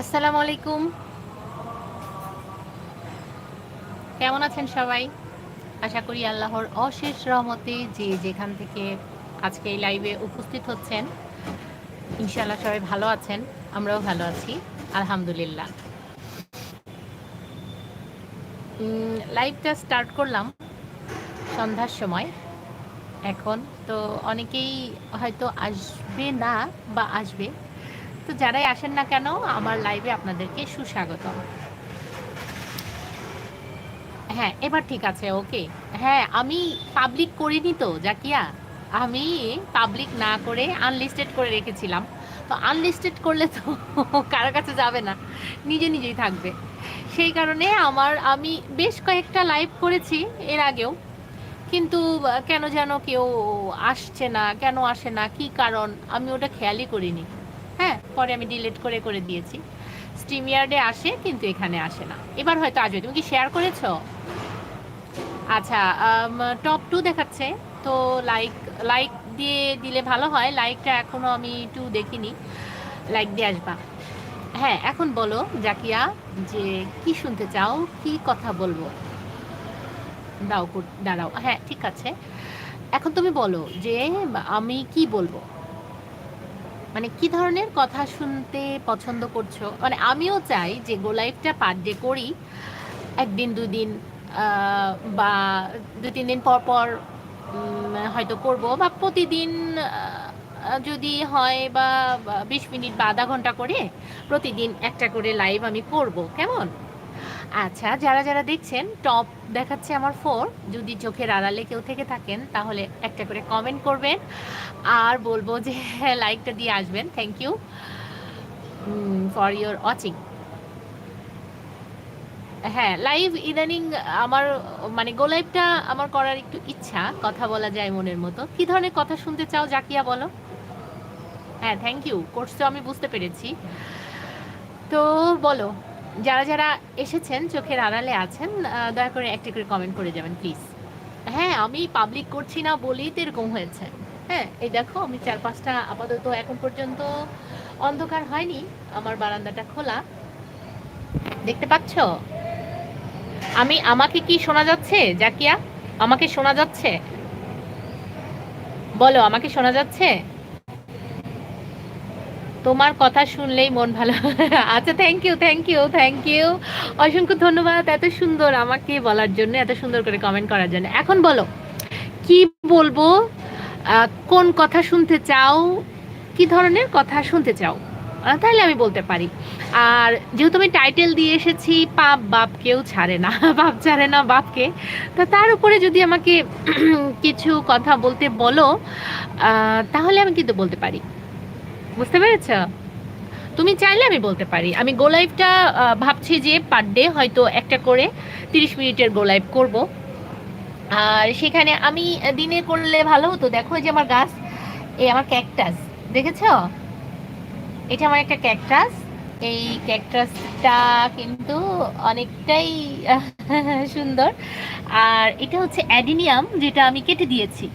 আসসালামু আলাইকুম। কেমন আছেন সবাই? আশা করি আল্লাহর অশেষ রহমতে যে যেখান থেকে আজকে এই লাইভে উপস্থিত হচ্ছেন, ইনশাআল্লাহ সবাই ভালো আছেন, আমরাও ভালো আছি, আলহামদুলিল্লাহ। লাইভটা স্টার্ট করলাম সন্ধ্যার সময়। এখন তো অনেকেই হয়তো আসবে না বা আসবে। তো যারাই আসেন না কেন, আমার লাইভে আপনাদেরকে সুস্বাগতম। হ্যাঁ এবার ঠিক আছে ওকে হ্যাঁ আমি পাবলিক করিনি তো, জাকিয়া। আমি পাবলিক না করে আনলিস্টেড করে রেখেছিলাম। তো আনলিস্টেড করলে তো কারও কাছে যাবে না, নিজে নিজেই থাকবে। সেই কারণে আমার, আমি বেশ কয়েকটা লাইভ করেছি এর আগেও। কিন্তু কেন যেন কেউ আসছে না, কেন আসে না, কি কারণ, আমি ওটা খেয়ালই করিনি। হ্যাঁ পরে আমি ডিলিট করে করে দিয়েছি। স্ট্রিম ইয়ার্ডে আসে, কিন্তু এখানে আসে না। এবার হয়তো আসবে। তুমি কি শেয়ার করেছ? আচ্ছা টপ টু দেখাচ্ছে। তো লাইক লাইক দিয়ে দিলে ভালো হয়। লাইকটা এখনও আমি টু দেখিনি। লাইক দিয়ে আসবা। হ্যাঁ এখন বলো, জাকিয়া, যে কি শুনতে চাও, কি কথা বলব? দাও দাঁড়াও। হ্যাঁ ঠিক আছে। এখন তুমি বলো যে আমি কি বলব? মানে কি ধরনের কথা শুনতে পছন্দ করছ? মানে আমিও চাই যে গোলাইফটা পার ডে করি। একদিন, দুদিন বা দু তিন দিন পর পর হয়তো করব বা প্রতিদিন যদি হয় বা বিশ মিনিট বা আধা ঘণ্টা করে প্রতিদিন একটা করে লাইভ আমি করব। কেমন? আচ্ছা যারা যারা দেখছেন, টপ দেখাচ্ছে আমার ফোর যদি চোখের আড়ালে কেউ থেকে থাকেন, তাহলে একটা করে কমেন্ট করবেন। আর বলব যে লাইকটা দিয়ে আসবেন thank you for your watching হ্যাঁ লাইভ ইদানিং আমার মানে গোলাইভটা আমার করার একটু ইচ্ছা, কথা বলা যায় মনের মতো। কি ধরনের কথা শুনতে চাও, জাকিয়া, বলো? হ্যাঁ থ্যাংক ইউ করছ আমি বুঝতে পেরেছি। তো বলো। যারা যারা এসেছেন, চোখের আড়ালে আছেন দয়া করে একটা করে কমেন্ট করে যাবেন প্লিজ হ্যাঁ আমি পাবলিক করছি না বলেই তো এরকম হয়েছে। হ্যাঁ এই দেখো, আমি চার পাঁচটা আপাতত এখন পর্যন্ত অন্ধকার হয়নি, আমার বারান্দাটা খোলা। দেখতে পাচ্ছো? আমি, আমাকে কি শোনা যাচ্ছে, জাকিয়া? আমাকে শোনা যাচ্ছে? বলো, আমাকে শোনা যাচ্ছে? তোমার কথা শুনলেই মন ভালো আচ্ছা thank you thank you thank you অসংখ্য ধন্যবাদ এত সুন্দর আমাকে বলার জন্য, এত সুন্দর করে কমেন্ট করার জন্য। এখন বলো, কি বলব? কোন কথা শুনতে চাও? কি ধরনের কথা শুনতে চাও? তাহলে আমি বলতে পারি। আর যেহেতু আমি টাইটেল দিয়ে এসেছি, পাপ বাপ কেউ ছাড়ে না, বাপ ছাড়ে না বাপকে। তো তার উপরে যদি আমাকে কিছু কথা বলতে বলো তাহলে আমি কিন্তু বলতে পারি। বুঝতে পেরেছ? তুমি চাইলে আমি বলতে পারি। আমি গো লাইভটা ভাবছি যে পার ডে হয়তো একটা করে তিরিশ মিনিটের গোলাইভ করব। আর সেখানে আমি দিনে করলে ভালো হতো। দেখো যে আমার গাছ, এই আমার ক্যাকটাস দেখেছ? এটা আমার একটা ক্যাকটাস এই ক্যাকটাসটা কিন্তু অনেকটাই সুন্দর। আর এটা হচ্ছে অ্যাডিনিয়াম, যেটা আমি কেটে দিয়েছি।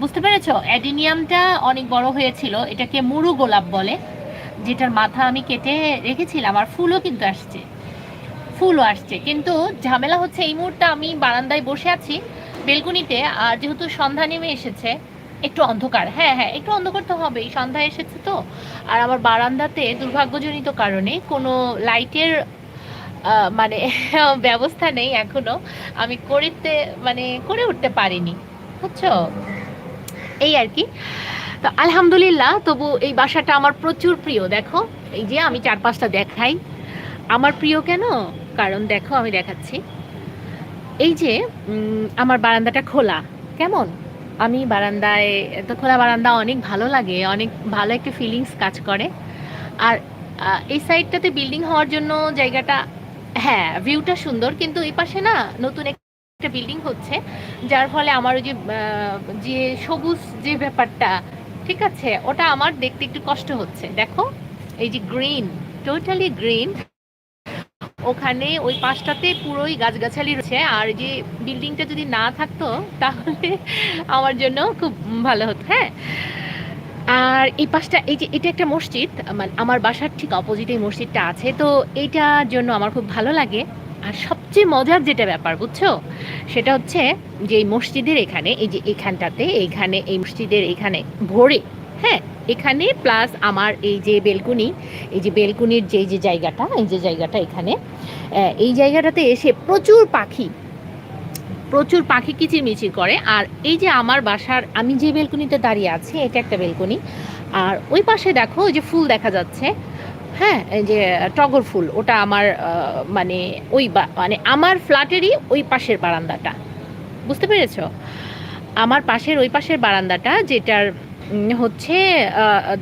বুঝতে পেরেছ? অ্যাডিনিয়ামটা অনেক বড় হয়েছিল, এটাকে মুরু গোলাপ বলে, যেটার মাথা আমি কেটে রেখেছিলাম, আর ফুলও কিন্তু আসছে। ফুলও আসছে, কিন্তু ঝামেলা হচ্ছে এই মুহূর্তে আমি বারান্দায় বসে আছি বেলকুনিতে, আর যেহেতু সন্ধ্যা নেমে এসেছে, একটু অন্ধকার। হ্যাঁ হ্যাঁ একটু অন্ধকার তো হবেই, সন্ধ্যা এসেছে তো। আর আমার বারান্দাতে দুর্ভাগ্যজনিত কারণে কোনো লাইটের মানে ব্যবস্থা নেই এখনও। আমি করতে মানে করে উঠতে পারিনি, বুঝছ? এই আর কি। তো আলহামদুলিল্লাহ, তবু এই বাসাটা আমার প্রচুর প্রিয়, দেখো। এই যে আমি চার পাঁচটা দেখাই। আমার প্রিয় কেন? কারণ দেখো, আমি দেখাচ্ছি। এই যে আমার বারান্দাটা খোলা। কেমন? আমি বারান্দায়, তো খোলা বারান্দা অনেক ভালো লাগে, অনেক ভালো একটা ফিলিংস কাজ করে। আর এই সাইডটাতে বিল্ডিং হওয়ার জন্য জায়গাটা হ্যাঁ ভিউটা সুন্দর, কিন্তু এই পাশে না, নতুন একটা বিল্ডিং হচ্ছে, যার ফলে আমার ওই যে সবুজ যে ব্যাপারটা, ঠিক আছে, ওটা আমার দেখতে একটু কষ্ট হচ্ছে। দেখো, এই যে গ্রিন টোটালি গ্রিন ওখানে ওই পাশটাতে পুরোই গাছগাছালি রয়েছে, আর যে বিল্ডিংটা যদি না থাকতো, তাহলে আমার জন্য খুব ভালো হতো হ্যাঁ? আর এই পাশটা, এই যে এটা একটা মসজিদ মানে আমার বাসার ঠিক অপোজিটে এই মসজিদটা আছে, তো এইটার জন্য আমার খুব ভালো লাগে। আর সবচেয়ে মজার যেটা ব্যাপার, বুঝছ? সেটা হচ্ছে যে এই মসজিদের এখানে, এই যে এখানটাতে, এইখানে, এই মসজিদের এখানে ভোরে হ্যাঁ এখানে প্লাস আমার এই যে বেলকুনি, এই যে বেলকুনির যে যে জায়গাটা, এই যে জায়গাটা এখানে এই জায়গাটাতে এসে প্রচুর পাখি প্রচুর পাখি কিচিরমিচির করে। আর এই যে আমার বাসার, আমি যে বেলকুনিতে দাঁড়িয়ে আছি, এটা একটা বেলকুনি। আর ওই পাশে দেখো, ওই যে ফুল দেখা যাচ্ছে হ্যাঁ এই যে, টগর ফুল, ওটা আমার মানে ওই মানে আমার ফ্ল্যাটেরই ওই পাশের বারান্দাটা। বুঝতে পেরেছ? আমার পাশের ওই পাশের বারান্দাটা যেটার হচ্ছে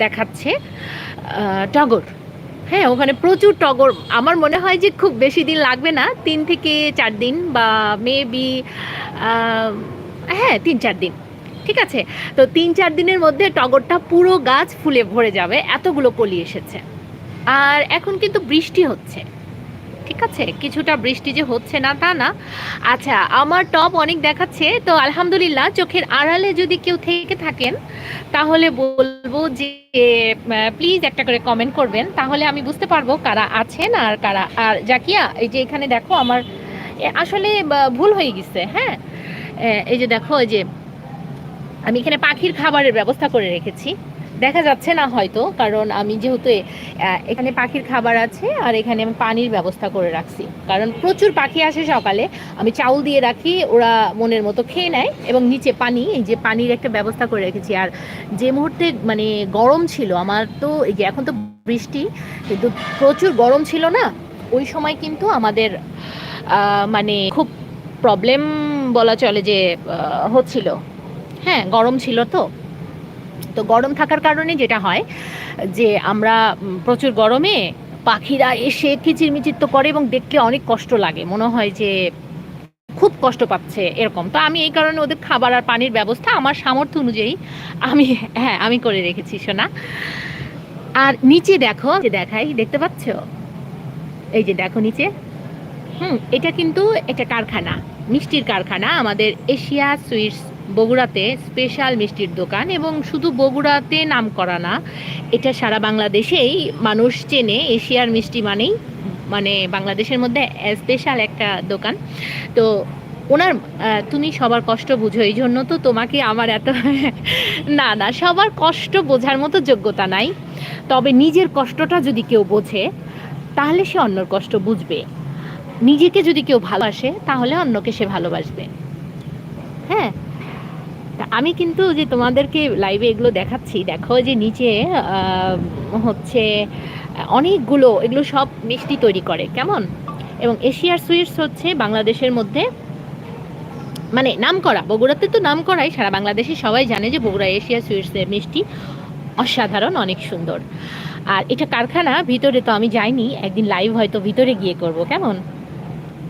দেখাচ্ছে টগর। হ্যাঁ ওখানে প্রচুর টগর। আমার মনে হয় যে খুব বেশি দিন লাগবে না, তিন থেকে চার দিন বা মেবি হ্যাঁ তিন চার দিন। ঠিক আছে? তো তিন চার দিনের মধ্যে টগরটা পুরো গাছ ফুলে ভরে যাবে, এতগুলো কলি এসেছে। আর এখন কিন্তু বৃষ্টি হচ্ছে। ঠিক আছে? কিছুটা বৃষ্টি যে হচ্ছে না, তা না। আচ্ছা আমার টপ অনেক দেখাচ্ছে। তো আলহামদুলিল্লাহ, চোখের আড়ালে যদি কেউ থেকে থাকেন, তাহলে বলব যে প্লিজ একটা করে কমেন্ট করবেন। তাহলে আমি বুঝতে পারব কারা আছেন আর কারা, আর জাকিয়া, এই যে এখানে দেখো আমার আসলে ভুল হয়ে গেছে হ্যাঁ? এই যে দেখো, এই যে আমি এখানে পাখির খাবারের ব্যবস্থা করে রেখেছি। দেখা যাচ্ছে না হয়তো, কারণ আমি যেহেতু এখানে পাখির খাবার আছে আর এখানে আমি পানির ব্যবস্থা করে রাখছি। কারণ প্রচুর পাখি আসে সকালে, আমি চাউল দিয়ে রাখি, ওরা মনের মতো খেয়ে নেয় এবং নিচে পানি, এই যে পানির একটা ব্যবস্থা করে রেখেছি। আর যে মুহূর্তে মানে গরম ছিল, আমার তো এই যে এখন তো বৃষ্টি, কিন্তু প্রচুর গরম ছিল না, ওই সময় কিন্তু আমাদের মানে খুব প্রবলেম বলা চলে যে হচ্ছিল। হ্যাঁ গরম ছিল তো। তো গরম থাকার কারণে যেটা হয় যে আমরা প্রচুর গরমে পাখিরা এসে কিচিরমিচির তো করে এবং দেখতে অনেক কষ্ট লাগে। মনে হয় যে খুব কষ্ট পাচ্ছে এরকম। তো আমি এই কারণে ওদের খাবার আর পানির ব্যবস্থা আমার সামর্থ্য অনুযায়ী আমি হ্যাঁ আমি করে রেখেছি, সোনা। আর নিচে দেখো দেখাই, দেখতে পাচ্ছ? এই যে দেখো নিচে। হুম, এটা কিন্তু একটা কারখানা, মিষ্টির কারখানা, আমাদের এশিয়া সুইটস বগুড়াতে স্পেশাল মিষ্টির দোকান এবং শুধু বগুড়াতে নাম করা না, এটা সারা বাংলাদেশেই মানুষ চেনে এশিয়ার মিষ্টি মানেই মানে বাংলাদেশের মধ্যে স্পেশাল একটা দোকান। তো ওনার তুমি সবার কষ্ট বুঝো, এই জন্য তো তোমাকে আমার এত, না না, সবার কষ্ট বোঝার মতো যোগ্যতা নাই। তবে নিজের কষ্টটা যদি কেউ বোঝে, তাহলে সে অন্যর কষ্ট বুঝবে। নিজেকে যদি কেউ ভালোবাসে, তাহলে অন্যকে সে ভালোবাসবে। হ্যাঁ? আমি কিন্তু যে তোমাদেরকে লাইভে এগুলো দেখাচ্ছি, দেখো যে নিচে হচ্ছে অনেকগুলো, এগুলো সব মিষ্টি তৈরি করে, কেমন? এবং এশিয়ার সুইটস হচ্ছে বাংলাদেশের মধ্যে মানে নাম করা বগুড়াতে তো নাম করাই সারা বাংলাদেশে সবাই জানে যে বগুড়া এশিয়া সুইটসের মিষ্টি অসাধারণ, অনেক সুন্দর। আর এটা কারখানা, ভিতরে তো আমি যাইনি, একদিন লাইভ হয়তো ভিতরে গিয়ে করব, কেমন?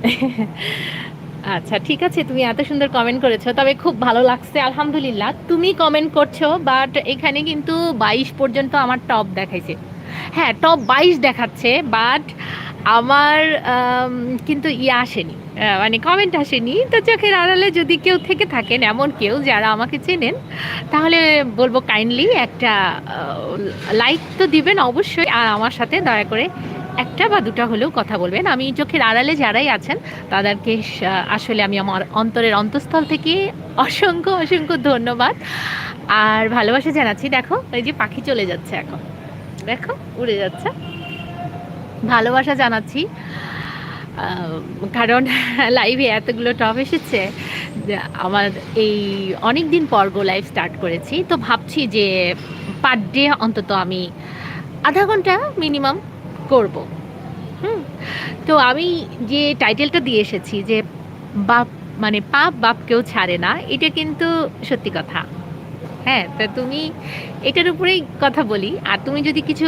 আচ্ছা ঠিক আছে, তুমি এত সুন্দর কমেন্ট করেছ, তবে খুব ভালো লাগছে, আলহামদুলিল্লাহ। তুমি কমেন্ট করছ বাট এখানে কিন্তু বাইশ পর্যন্ত আমার টপ দেখাইছে। হ্যাঁ টপ বাইশ দেখাচ্ছে বাট আমার কিন্তু ইয়ে আসেনি মানে কমেন্ট আসেনি। তো চোখের আড়ালে যদি কেউ থেকে থাকেন, এমন কেউ যারা আমাকে চেনেন, তাহলে বলব কাইন্ডলি একটা লাইক তো দিবেন অবশ্যই, আর আমার সাথে দয়া করে একটা বা দুটা হলেও কথা বলবেন। আমি চোখের আড়ালে যারাই আছেন, তাদেরকে আসলে আমি আমার অন্তরের অন্তঃস্থল থেকে অসংখ্য অসংখ্য ধন্যবাদ। আর ভালোবাসা জানাচ্ছি, দেখো, এই যে পাখি চলে যাচ্ছে এখন। দেখো, উড়ে যাচ্ছে। ভালোবাসা জানাচ্ছি কারণ লাইভে এতগুলো টপ এসেছে আমার এই অনেক দিন পর গো লাইভ স্টার্ট করেছি। তো ভাবছি যে পার ডে অন্তত আমি আধা ঘণ্টা মিনিমাম করব। হুম। তো আমি যে টাইটেলটা দিয়ে এসেছি যে বাপ মানে পাপ বাপকেও ছাড়ে না, এটা কিন্তু সত্যি কথা। হ্যাঁ তা তুমি এটার উপরেই কথা বলি। আর তুমি যদি কিছু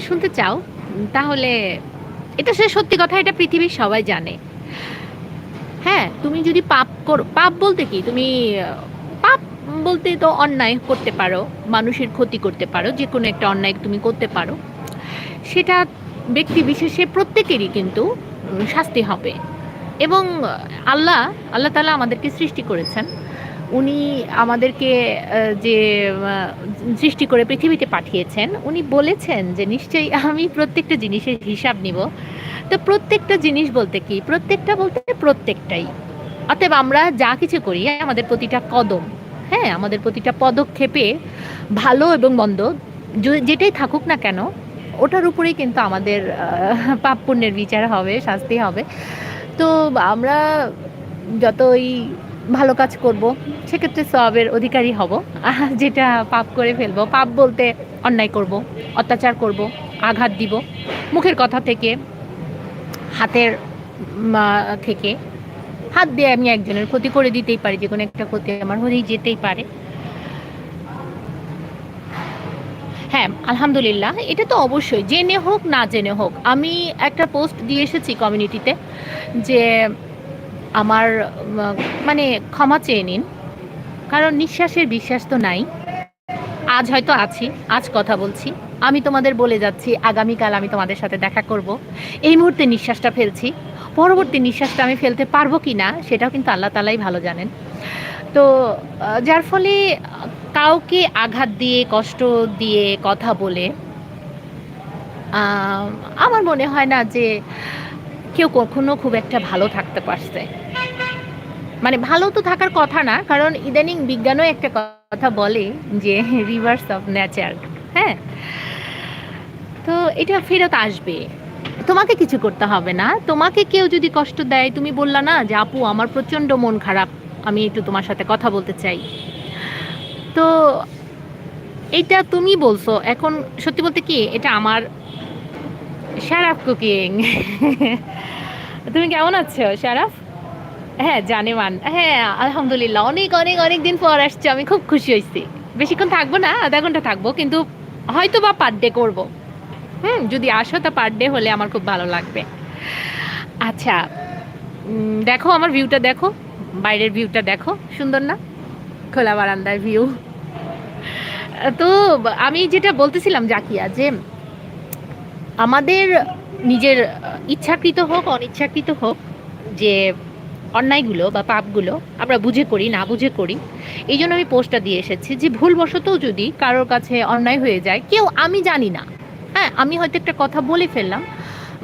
শুনতে চাও, তাহলে এটা সে সত্যি কথা, এটা পৃথিবীর সবাই জানে। হ্যাঁ তুমি যদি পাপ করো, পাপ বলতে কি? তুমি, পাপ বলতে তো অন্যায় করতে পারো, মানুষের ক্ষতি করতে পারো যে কোনো একটা অন্যায় তুমি করতে পারো। সেটা ব্যক্তি বিশেষে প্রত্যেকেরই কিন্তু শাস্তি হবে। এবং আল্লাহ আল্লাহ তালা আমাদেরকে সৃষ্টি করেছেন। উনি আমাদেরকে যে সৃষ্টি করে পৃথিবীতে পাঠিয়েছেন, উনি বলেছেন যে, নিশ্চয়ই আমি প্রত্যেকটা জিনিসের হিসাব নিব। তো প্রত্যেকটা জিনিস বলতে কি? প্রত্যেকটা বলতে প্রত্যেকটাই। অতএব আমরা যা কিছু করি, আমাদের প্রতিটা কদম হ্যাঁ আমাদের প্রতিটা পদক্ষেপে ভালো এবং মন্দ যেটাই থাকুক না কেন ওটার উপরেই কিন্তু আমাদের পাপ পুণ্যের বিচার হবে, শাস্তি হবে। তো আমরা যতই ভালো কাজ করব, সেক্ষেত্রে সবের অধিকারী হব, যেটা পাপ করে ফেলব। পাপ বলতে অন্যায় করব, অত্যাচার করব, আঘাত দিব। মুখের কথা থেকে, হাতের থেকে। হাত দিয়ে আমি একজনের ক্ষতি করে দিতেই পারি, যে কোনো একটা ক্ষতি আমার হয়েই যেতেই পারে। হ্যাঁ আলহামদুলিল্লাহ, এটা তো অবশ্যই, জেনে হোক না জেনে হোক। আমি একটা পোস্ট দিয়ে এসেছি কমিউনিটিতে যে আমার মানে ক্ষমা চেয়ে নিন, কারণ নিঃশ্বাসের বিশ্বাস তো নাই। আজ হয়তো আছি, আজ কথা বলছি। আমি তোমাদের বলে যাচ্ছি, আগামীকাল আমি তোমাদের সাথে দেখা করব। এই মুহূর্তে নিঃশ্বাসটা ফেলছি। পরবর্তী নিঃশ্বাসটা আমি ফেলতে পারব কি না সেটাও কিন্তু আল্লাহ তালাই ভালো জানেন। তো যার ফলে কাউকে আঘাত দিয়ে, কষ্ট দিয়ে কথা বলে আমার মনে হয় না যে কেউ কখনো খুব একটা ভালো থাকতে পারছে। মানে ভালো তো থাকার কথা না, কারণ ইদানিং বিজ্ঞানও একটা কথা বলে যে রিভার্স অফ নেচার হ্যাঁ? তো এটা ফেরত আসবে। তোমাকে কিছু করতে হবে না। তোমাকে কেউ যদি কষ্ট দেয়, তুমি বললা না যে, আপু, আমার প্রচণ্ড মন খারাপ, আমি একটু তোমার সাথে কথা বলতে চাই। তো এটা তুমি বলছো। এখন সত্যি বলতে কি, এটা আমার শারাফ কুকিং তুমি কেমন আছো শারাফ হ্যাঁ জানেমান। হ্যাঁ আলহামদুলিল্লাহ। অনেক অনেক অনেক দিন পর আসছে। আমি খুব খুশি হয়েছি। বেশিক্ষণ থাকব না, আধা ঘণ্টা থাকব, কিন্তু হয়তো বা পার ডে করব। হুম, যদি আসো তা পার ডে হলে আমার খুব ভালো লাগবে। আচ্ছা দেখো আমার ভিউটা দেখো। বাইরের ভিউটা দেখো। সুন্দর না? খোলা বারান্দার ভিউ তো আমি যেটা বলতেছিলাম জাকিয়া যে আমাদের নিজের ইচ্ছাকৃত হোক, অনিচ্ছাকৃত হোক, যে অন্যায়গুলো বা পাপগুলো আমরা বুঝে করি, না বুঝে করি, এই জন্য আমি পোস্টটা দিয়ে এসেছি যে ভুলবশত যদি কারোর কাছে অন্যায় হয়ে যায়, কেউ আমি জানি না। হ্যাঁ আমি হয়তো একটা কথা বলে ফেললাম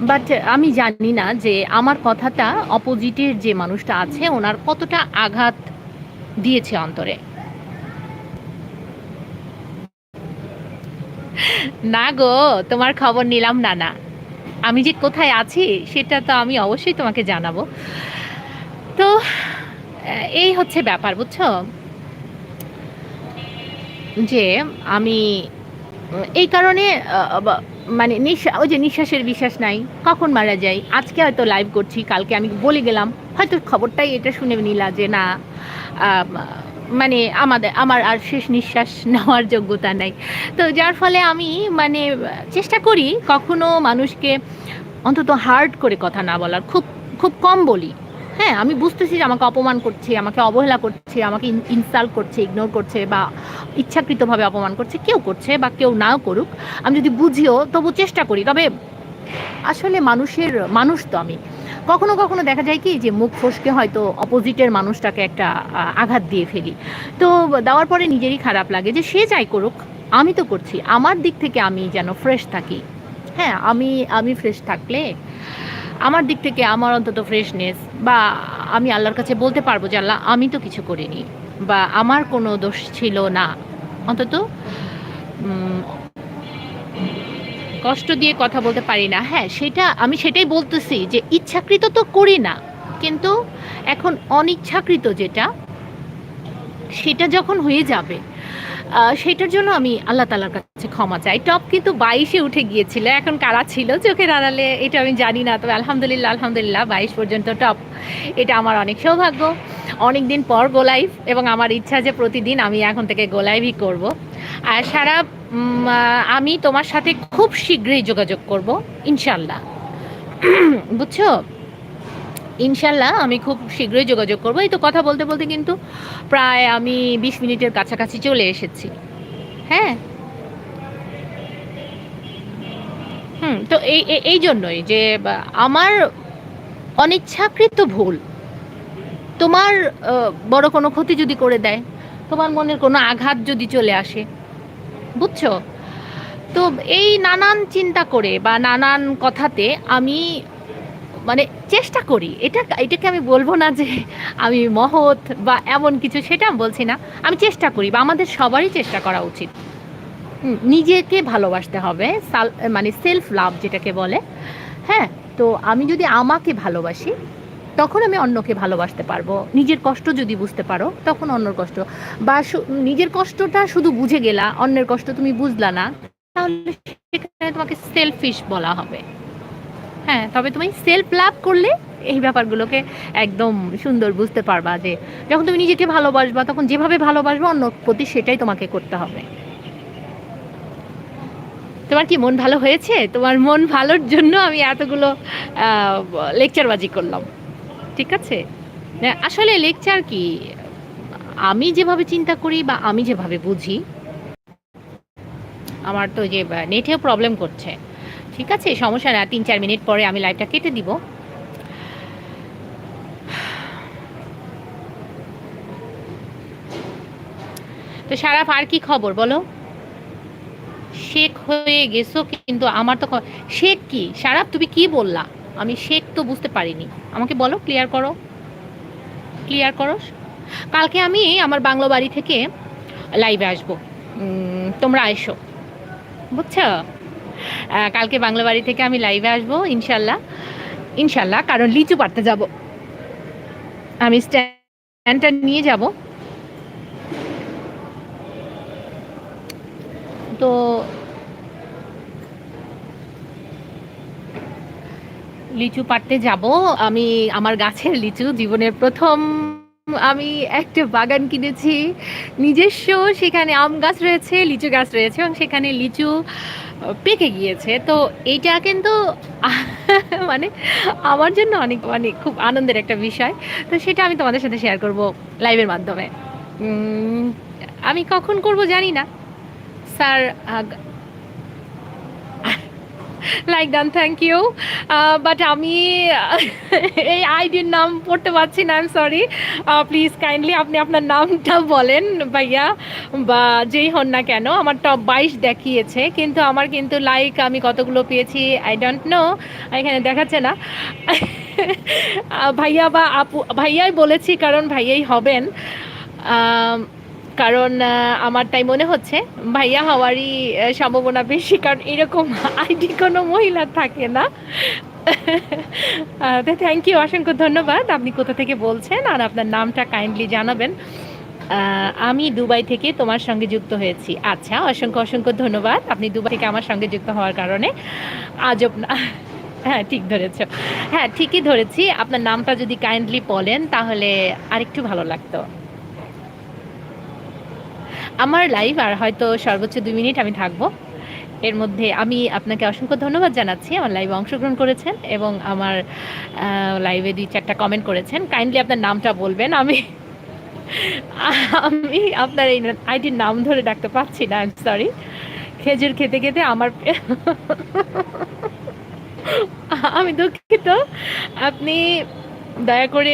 বাট আমি জানি না যে আমার কথাটা অপোজিটের যে মানুষটা আছে, ওনার কতটা আঘাত দিয়েছে অন্তরে। না গো, তোমার খবর নিলাম না না আমি যে কোথায় আছি, সেটা তো আমি অবশ্যই তোমাকে জানাব। তো, এই হচ্ছে ব্যাপার, বুঝছ? যে আমি, এই কারণে মানে নিঃশ্বাস ওই যে নিঃশ্বাসের বিশ্বাস নাই, কখন মারা যাই আজকে হয়তো লাইভ করছি, কালকে আমি বলে গেলাম। হয়তো খবরটাই এটা শুনে নিলা যে না মানে আমাদের, আমার আর শেষ নিঃশ্বাস নেওয়ার যোগ্যতা নাই। তো যার ফলে আমি মানে চেষ্টা করি কখনো মানুষকে অন্তত হার্ড করে কথা না বলার, খুব খুব কম বলি। হ্যাঁ আমি বুঝতেছি যে আমাকে অপমান করছে, আমাকে অবহেলা করছে, আমাকে ইনসাল্ট করছে ইগনোর করছে বা ইচ্ছাকৃতভাবে অপমান করছে, কেউ করছে বা কেউ নাও করুক। আমি যদি বুঝিও, তবু চেষ্টা করি। তবে আসলে মানুষের, মানুষ তো আমি। কখনো কখনো দেখা যায় কি, যে মুখ ফসকে হয়তো অপোজিটের মানুষটাকে একটা আঘাত দিয়ে ফেলি। তো দেওয়ার পরে নিজেরই খারাপ লাগে যে সে যাই করুক, আমি তো করছি। আমার দিক থেকে আমি যেন ফ্রেশ থাকি। হ্যাঁ আমি আমি ফ্রেশ থাকলে আমার দিক থেকে আমার অন্তত ফ্রেশনেস বা আমি আল্লাহর কাছে বলতে পারব যে, আল্লাহ, আমি তো কিছু করিনি বা আমার কোনো দোষ ছিল না। অন্তত কষ্ট দিয়ে কথা বলতে পারি না। হ্যাঁ সেটা আমি সেটাই বলতেছি যে, ইচ্ছাকৃত তো করি না, কিন্তু এখন অনিচ্ছাকৃত যেটা, সেটা যখন হয়ে যাবে সেটার জন্য আমি আল্লাহ তালার কাছে ক্ষমা চাই। টপ কিন্তু বাইশে উঠে গিয়েছিল, এখন কারা ছিল? চোখের আড়ালে, এটা আমি জানি না, তবে আলহামদুলিল্লাহ আলহামদুলিল্লাহ, বাইশ পর্যন্ত টপ। এটা আমার অনেক সৌভাগ্য। অনেক দিন পর গোলাইভ এবং আমার ইচ্ছা যে প্রতিদিন আমি এখন থেকে গোলাইভই করব। আর সারা আমি তোমার সাথে খুব শীঘ্রই যোগাযোগ করব ইনশাল্লাহ বুঝছ? ইনশাল্লাহ আমি খুব শীঘ্রই যোগাযোগ করব। এই তো কথা বলতে বলতে কিন্তু প্রায় আমি বিশ মিনিটের কাছাকাছি চলে এসেছি। হ্যাঁ? হুম, তো এই এই জন্যই যে আমার অনিচ্ছাকৃত ভুল, তোমার বড় কোনো ক্ষতি যদি করে দেয়, তোমার মনের কোনো আঘাত যদি চলে আসে, বুঝছ? তো এই নানান চিন্তা করে বা নানান কথাতে আমি মানে চেষ্টা করি। এটা, এটাকে আমি বলব না যে আমি মহৎ বা এমন কিছু, সেটা বলছি না। আমি চেষ্টা করি বা আমাদের সবারই চেষ্টা করা উচিত। নিজেকে ভালোবাসতে হবে মানে সেলফ লাভ যেটাকে বলে। হ্যাঁ তো আমি যদি আমাকে ভালোবাসি, তখন আমি অন্যকে ভালোবাসতে পারব। নিজের কষ্ট যদি বুঝতে পারো, তখন অন্যর কষ্ট। বা নিজের কষ্টটা শুধু বুঝে গেলা, অন্যের কষ্ট তুমি বুঝলা না, তাহলে সেখানে তোমাকে সেলফিশ বলা হবে। হ্যাঁ তবে তুমি সেলফ লাভ করলে এই ব্যাপারগুলোকে একদম সুন্দর বুঝতে পারবা যে যখন তুমি নিজেকে ভালোবাসবা, তখন যেভাবে ভালোবাসবা অন্য প্রতি সেটাই তোমাকে করতে হবে। তোমার কি মন ভালো হয়েছে? তোমার মন ভালোর জন্য আমি এতগুলো লেকচারবাজি করলাম। ঠিক আছে? আসলে লেকচার কি? আমি যেভাবে চিন্তা করি বা আমি যেভাবে বুঝি, আমার তো যে নেটেও প্রবলেম করছে। ঠিক আছে, সমস্যা না, তিন, চার মিনিট পরে আমি লাইভটা কেটে দিব। তো সারাফ, আর কি খবর বলো? শেখ হয়ে গেছো কিন্তু আমার তো শেখ কি? সারাফ, তুমি কি বললা? আমি শেখ তো বুঝতে পারিনি। আমাকে বলো ক্লিয়ার করো। ক্লিয়ার করো। কালকে আমি আমার বাংলো বাড়ি থেকে লাইভে আসব। তোমরা এসো। বুঝছ? কালকে বাংলা বাড়ি থেকে আমি লাইভে আসব, ইনশাল্লাহ। ইনশাল্লাহ, কারণ লিচু পাড়তে যাব। আমি স্ট্যান্ডটা নিয়ে যাব। তো লিচু পাড়তে যাব। আমি আমার গাছের লিচু, জীবনের প্রথম। আমি একটা বাগান কিনেছি। নিজস্ব, সেখানে আম গাছ রয়েছে, লিচু গাছ রয়েছে, এবং সেখানে লিচু পেকে গিয়েছে। তো এইটা কিন্তু মানে আমার জন্য অনেক মানে খুব আনন্দের একটা বিষয়। তো সেটা আমি তোমাদের সাথে শেয়ার করব লাইভের মাধ্যমে। আমি কখন করব জানি না। Sir like done thank you but আমি, এই আইডির নাম পড়তে পারছি না I am sorry please kindly আপনি আপনার নামটা বলেন ভাইয়া, বা যেই হন না কেন, আমার টপ বাইশ দেখিয়েছে, কিন্তু আমার কিন্তু লাইক আমি কতগুলো পেয়েছি আই ডোন্ট নো এখানে দেখাচ্ছে না। ভাইয়া বা আপু, ভাইয়াই বলেছি, কারণ ভাইয়াই হবেন। কারণ আমার তাই মনে হচ্ছে ভাইয়া হওয়ারই সম্ভাবনা বেশি, কারণ এরকম আইডি কোনো মহিলা থাকে না। থ্যাংক ইউ অসংখ্য ধন্যবাদ। আপনি কোথা থেকে বলছেন আর আপনার নামটা কাইন্ডলি জানাবেন। আমি দুবাই থেকে তোমার সঙ্গে যুক্ত হয়েছি। আচ্ছা অসংখ্য অসংখ্য ধন্যবাদ। আপনি দুবাই থেকে আমার সঙ্গে যুক্ত হওয়ার কারণে। আজব না। হ্যাঁ ঠিক ধরেছ। হ্যাঁ ঠিকই ধরেছি। আপনার নামটা যদি কাইন্ডলি বলেন তাহলে আরেকটু ভালো লাগতো। আমার লাইভ আর হয়তো সর্বোচ্চ দুই মিনিট আমি থাকব। এর মধ্যে আমি আপনাকে অসংখ্য ধন্যবাদ জানাচ্ছি। আমার লাইভে অংশগ্রহণ করেছেন এবং আমার লাইভে দুই চারটা কমেন্ট করেছেন। কাইন্ডলি আপনার নামটা বলবেন। আমি আমি আপনার এই আইডির নাম ধরে ডাকতে পারছি না আই সরি খেজুর খেতে খেতে আমার আমি দুঃখিত। আপনি দয়া করে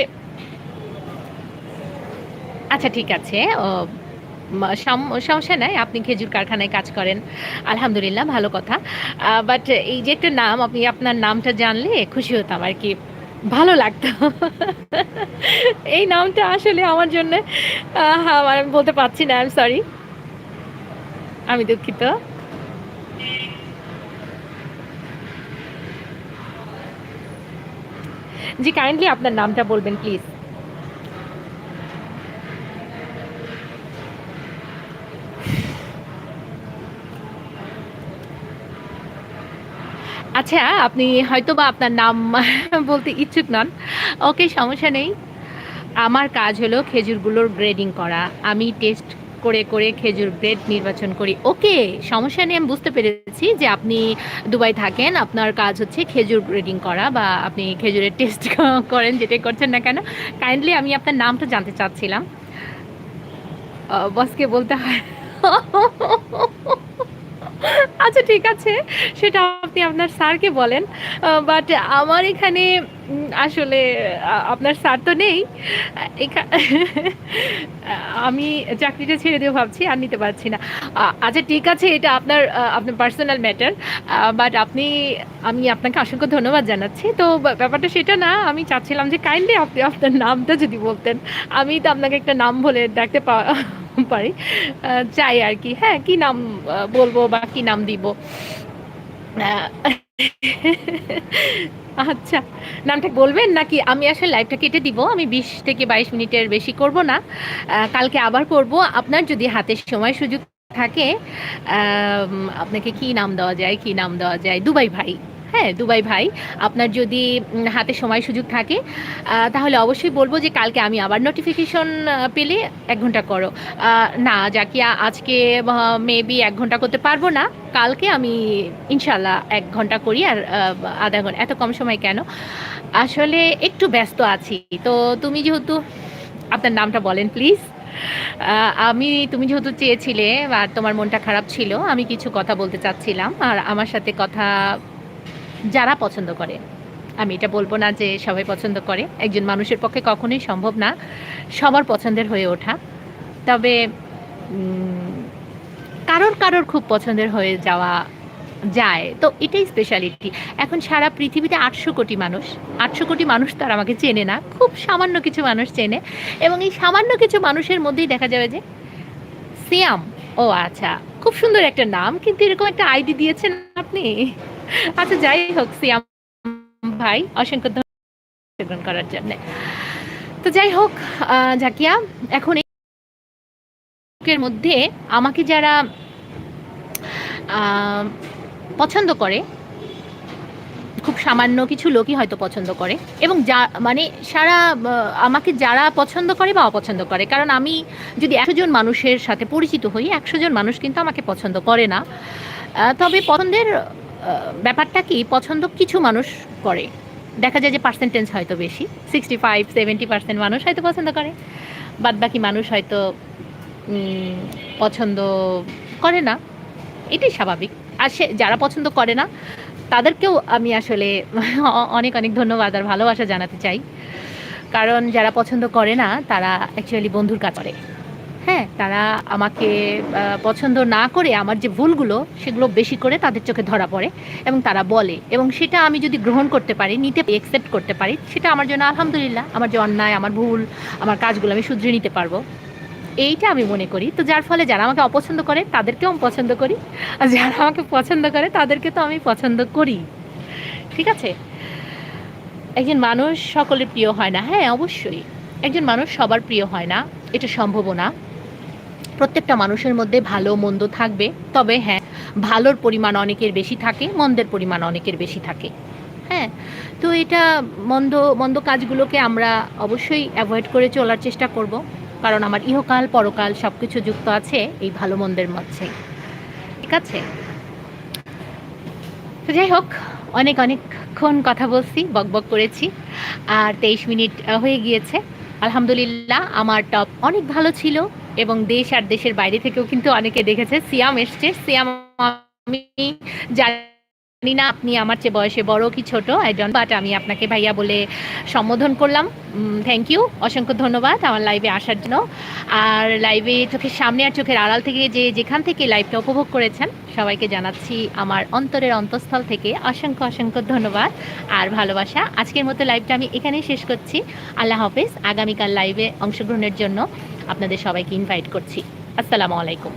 আচ্ছা ঠিক আছে। সমস্যা নাই, আপনি খেজুর কারখানায় কাজ করেন। আলহামদুলিল্লাহ, ভালো কথা। বাট এই যে একটা নাম, আপনি আপনার নামটা জানলে খুশি হতাম আর কি। ভালো লাগতো। এই নামটা আসলে আমার জন্য আমি বলতে পারছি না আই এম সরি আমি দুঃখিত। জি কাইন্ডলি আপনার নামটা বলবেন প্লিজ আচ্ছা আপনি হয়তো বা আপনার নাম বলতে ইচ্ছুক নন। ওকে, সমস্যা নেই। আমার কাজ হলো খেজুরগুলোর গ্রেডিং করা। আমি টেস্ট করে করে খেজুর গ্রেড নির্বাচন করি। ওকে, সমস্যা নেই, আমি বুঝতে পেরেছি যে আপনি দুবাই থাকেন। আপনার কাজ হচ্ছে খেজুর গ্রেডিং করা বা আপনি খেজুরের টেস্ট করেন, যেটাই করছেন না কেন। কাইন্ডলি আমি আপনার নামটা জানতে চাচ্ছিলাম। বসকে বলতে হয়। আচ্ছা ঠিক আছে। সেটা আপনি আপনার স্যারকে বলেন। বাট আমার এখানে আসলে আপনার স্যার তো নেই। আমি চাকরিটা ছেড়ে দিয়ে ভাবছি, আর নিতে পারছি না। আচ্ছা ঠিক আছে, এটা আপনার আপনার পার্সোনাল ম্যাটার বাট আপনি, আমি আপনাকে অসংখ্য ধন্যবাদ জানাচ্ছি। তো ব্যাপারটা সেটা না, আমি চাচ্ছিলাম যে কাইন্ডলি আপনি আপনার নামটা যদি বলতেন, আমি তো আপনাকে একটা নাম বলে ডাকতে পা- পারি। চাই আর কি। হ্যাঁ কি নাম বলব বা কি নাম দিব? আচ্ছা নামটা বলবেন নাকি আমি আসলে লাইভটা কেটে দিব? আমি বিশ থেকে বাইশ মিনিটের বেশি করব না। কালকে আবার করব। আপনার যদি হাতে সময় সুযোগ থাকে আপনাকে কি নাম দেওয়া যায়, কি নাম দেওয়া যায়? দুবাই ভাই। হ্যাঁ দুবাই ভাই। আপনার যদি হাতে সময় সুযোগ থাকে তাহলে অবশ্যই বলব যে কালকে আমি আবার নোটিফিকেশন পেলে এক ঘণ্টা করো। না, জাকিয়া, আজকে মেবি এক ঘণ্টা করতে পারব না। কালকে আমি ইনশাল্লাহ এক ঘণ্টা করি আর আধা ঘণ্টা। এত কম সময় কেন? আসলে একটু ব্যস্ত আছি। তো তুমি যেহেতু, আপনার নামটা বলেন প্লিজ আমি, তুমি যেহেতু চেয়েছিলে আর তোমার মনটা খারাপ ছিল, আমি কিছু কথা বলতে চাচ্ছিলাম। আর আমার সাথে কথা যারা পছন্দ করে। আমি এটা বলব না যে সবাই পছন্দ করে। একজন মানুষের পক্ষে কখনোই সম্ভব না সবার পছন্দের হয়ে ওঠা। তবে কারোর কারোর খুব পছন্দের হয়ে যাওয়া যায়। তো এটাই স্পেশালিটি এখন সারা পৃথিবীতে আটশো কোটি মানুষ। আটশো কোটি মানুষ তার আমাকে চেনে না। খুব সামান্য কিছু মানুষ চেনে। এবং এই সামান্য কিছু মানুষের মধ্যেই দেখা যাবে যে সিয়াম ও আচ্ছা। খুব সুন্দর একটা নাম, কিন্তু এরকম একটা আইডি দিয়েছেন আপনি? আচ্ছা যাই হোক, সিয়াম ভাই, অসংখ্য ধন্যবাদ করার জন্য। তো যাই হোক জাকিয়া, এখন এর মধ্যে আমাকে যারা পছন্দ করে, খুব সামান্য কিছু লোকই হয়তো পছন্দ করে, এবং যা মানে সারা আমাকে যারা পছন্দ করে বা অপছন্দ করে, কারণ আমি যদি একশো জন মানুষের সাথে পরিচিত হই, একশো জন মানুষ কিন্তু আমাকে পছন্দ করে না। তবে পছন্দের ব্যাপারটা কি, পছন্দ কিছু মানুষ করে। দেখা যায় যে পার্সেন্টেজ হয়তো বেশি সিক্সটি ফাইভ সেভেন্টি পার্সেন্ট মানুষ হয়তো পছন্দ করে। বাদ বাকি মানুষ হয়তো পছন্দ করে না। এটাই স্বাভাবিক। আর সে, যারা পছন্দ করে না, তাদেরকেও আমি আসলে অনেক অনেক ধন্যবাদ আর ভালোবাসা জানাতে চাই। কারণ যারা পছন্দ করে না, তারা অ্যাকচুয়ালি বন্ধুর কাজ করে। হ্যাঁ তারা আমাকে পছন্দ না করে আমার যে ভুলগুলো, সেগুলো বেশি করে তাদের চোখে ধরা পড়ে এবং তারা বলে। এবং সেটা আমি যদি গ্রহণ করতে পারি, নিতে একসেপ্ট করতে পারি, সেটা আমার জন্য আলহামদুলিল্লাহ, আমার যে অন্যায়, আমার ভুল, আমার কাজগুলো আমি শুধরে নিতে পারব। এইটা আমি মনে করি। তো যার ফলে যারা আমাকে অপছন্দ করে, তাদেরকেও আমি পছন্দ করি। আর যারা আমাকে পছন্দ করে, তাদেরকে তো আমি পছন্দ করি। ঠিক আছে? একজন মানুষ সকলের প্রিয় হয় না। হ্যাঁ অবশ্যই। একজন মানুষ সবার প্রিয় হয় না। এটা সম্ভবও না। প্রত্যেকটা মানুষের মধ্যে ভালো মন্দ থাকবে। তবে হ্যাঁ ভালোর পরিমাণ অনেকের বেশি থাকে, মন্দের পরিমাণ অনেকের বেশি থাকে। হ্যাঁ তো এটা মন্দ মন্দ কাজগুলোকে আমরা অবশ্যই অ্যাভয়েড করে চলার চেষ্টা করব। কারণ আমার ইহকাল, পরকাল সব কিছু যুক্ত আছে এই ভালো মন্দের মধ্যে। ঠিক আছে? তো যাই হোক, অনেক অনেকক্ষণ কথা বলছি, বক বক করেছি, আর তেইশ মিনিট হয়ে গিয়েছে। আলহামদুলিল্লাহ, আমার টপ অনেক ভালো ছিল। এবং দেশ আর দেশের বাইরে থেকেও কিন্তু অনেকে দেখেছে। সিয়াম এসছে। সিয়াম আমি জানি না আপনি আমার চেয়ে বয়সে বড় কি ছোট ডোন্ট বাট আমি আপনাকে ভাইয়া বলে সম্বোধন করলাম। থ্যাংক ইউ অসংখ্য ধন্যবাদ আমার লাইভে আসার জন্য। আর লাইভে চোখের সামনে আর চোখের আড়াল থেকে যে যেখান থেকে লাইভটা উপভোগ করেছেন, সবাইকে জানাচ্ছি আমার অন্তরের অন্তঃস্থল থেকে অসংখ্য অসংখ্য ধন্যবাদ আর ভালোবাসা। আজকের মতো লাইভটা আমি এখানেই শেষ করছি। আল্লাহ হাফেজ, আগামীকাল লাইভে অংশগ্রহণের জন্য আপনাদের সবাইকে ইনভাইট করছি। আসসালামু আলাইকুম।